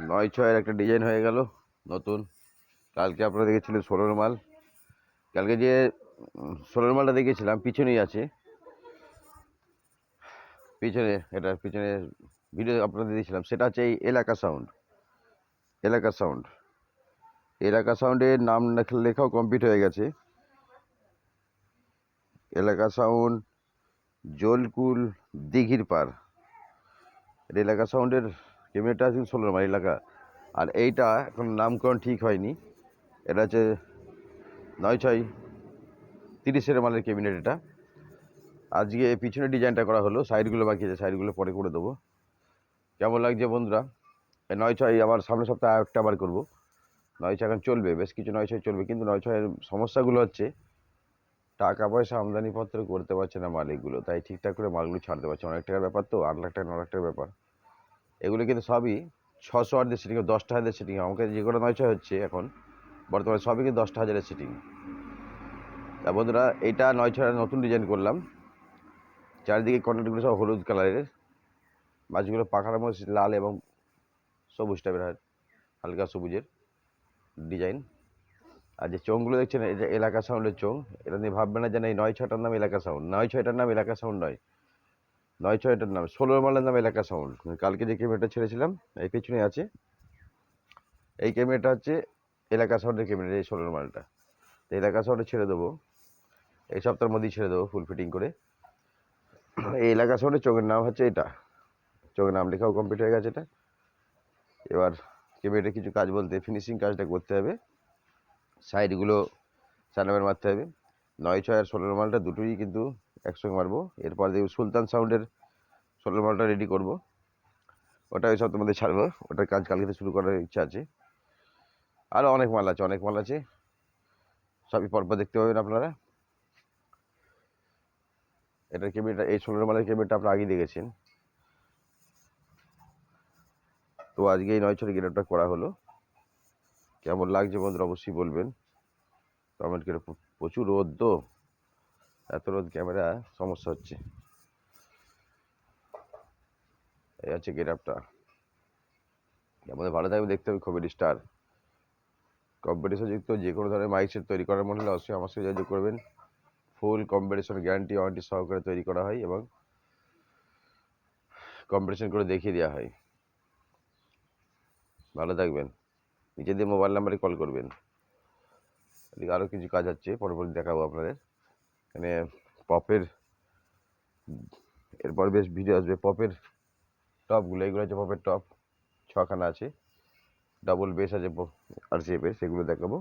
নয় ছয়ের একটা ডিজাইন হয়ে গেল, নতুন। কালকে আপনারা দেখেছিলেন ষোলোর মাল। কালকে যে, ষোলোর মালটা দেখেছিলাম, পিছনেই আছে। পিছনে, এটা পিছনে ভিডিও আপনাদের দিয়েছিলাম, সেটা হচ্ছে এই এলাকা সাউন্ড এলাকা সাউন্ড এলাকা সাউন্ডের নাম লেখা- লেখাও কমপ্লিট হয়ে গেছে। এলাকা সাউন্ড জলকুল দিঘির পার এলাকা সাউন্ডের ক্যামেরাটা আছে ষোলো মাইল এলাকা আর এইটা এখন নামকরণ ঠিক হয়নি। এটা হচ্ছে নয় ছয় তিরিশের মালের ক্যাবিনেট এটা। আজকে পিছনে ডিজাইনটা করা হলো সাইডগুলো বাকি আছে সাইডগুলো পরে করে দেবো। কেমন লাগছে বন্ধুরা? নয় ছয়, আবার সামনের সপ্তাহে একটা আবার করব। নয় ছয় এখন চলবে, বেশ কিছু নয় ছয় চলবে, কিন্তু নয় ছয়ের সমস্যাগুলো হচ্ছে, টাকা পয়সা আমদানিপত্র করতে পারছে না মালিকগুলো তাই ঠিকঠাক করে মালগুলো ছাড়তে পারছে অনেক টাকার ব্যাপার তো, আট লাখ টাকা, ন লাখ টাকার ব্যাপার। এগুলো কিন্তু সবই ছশো আট দিয়ে সিটিং দশটা হাজার সিটিং আমাকে যে কটা নয় হচ্ছে এখন, বর্তমানে সবই কিন্তু দশটা হাজারের সিটিং তা বন্ধুরা, এটা নয় ছয় নতুন ডিজাইন করলাম। চারিদিকে কন্টেন্টগুলো সব হলুদ কালারের মাছগুলো পাখার মধ্যে লাল এবং সবুজ টাইপের হালকা সবুজের ডিজাইন আর যে চোঙগুলো দেখছেন যে এলাকা সাউন্ডের চোঙ। এটা নিয়ে ভাববে না যেন এই নয় ছয়টার নাম এলাকা সাউন্ড নয় ছয়টার নাম এলাকা সাউন্ড নয়। নয় ছয়টার নাম ষোলো মালের নাম এলাকা সাউন্ড। কালকে যে ক্যামেরাটা ছেড়েছিলাম, এই পেছনে আছে। এই ক্যামেরাটা হচ্ছে এলাকা সাউন্ডের ক্যামেরা, এই ষোলো মালটা। এলাকা সাউন্ডে ছেড়ে দেবো। এই সপ্তাহের মধ্যেই ছেড়ে দেবো ফুল ফিটিং করে। এই এলাকা সাউন্ডের চোখের নাম হচ্ছে এটা। চোখের নাম লেখাও কমপ্লিট হয়ে গেছে এটা। এবার ক্যামেরাটা কিছু কাজ বলতে ফিনিশিং কাজটা করতে হবে। সাইডগুলো সানামের মারতে হবে। নয় ছয় আর ষোলোর মালটা দুটোই কিন্তু একসঙ্গে মারবো। এরপর দেখব সুলতান সাউন্ডের ষোলোর মালটা রেডি করব। ওটা সপ্তাহের মধ্যে ছাড়বো। ওটার কাজ কালকে শুরু করার ইচ্ছা আছে। আরও অনেক মাল আছে, অনেক মাল আছে। সবই পরপর দেখতে পাবেন আপনারা। এটার কেবিনটা এই সোলার মালের কেবিনটা আপনারা আগেই দেখেছেন। তো আজকে এই নয় ছয় গেটআপটা করা হলো। কেমন লাগছে বন্ধুরা অবশ্যই বলবেন। কমেন্ট করে প্রচুর রোদ তো। এত রোদ ক্যামেরা, সমস্যা হচ্ছে। এই হচ্ছে গেট আমাদের ভালো থাকবে, দেখতে হবে কমেডি স্টার কম্পিটিশন যুক্ত যে কোনো ধরনের মাইক সেট তৈরি করার মনে হলে অবশ্যই আমার সাথে যোগাযোগ করবেন। ফুল কম্পিটিশন গ্যারান্টি ওয়ারেন্টি সহকারে তৈরি করা হয় এবং কম্পিটিশন করে দেখিয়ে দেওয়া হয়। ভালো থাকবেন। নিজেদের মোবাইল নাম্বারে কল করবেন। আরও কিছু কাজ হচ্ছে, পরবর্তী দেখাবো আপনাদের। এখানে পপের, এরপর বেশ ভিডিও আসবে পপের টপগুলো এগুলো হচ্ছে পপের টপ ছখানা আছে ডাবল বেস আছে আর শেপের সেগুলো দেখাবো।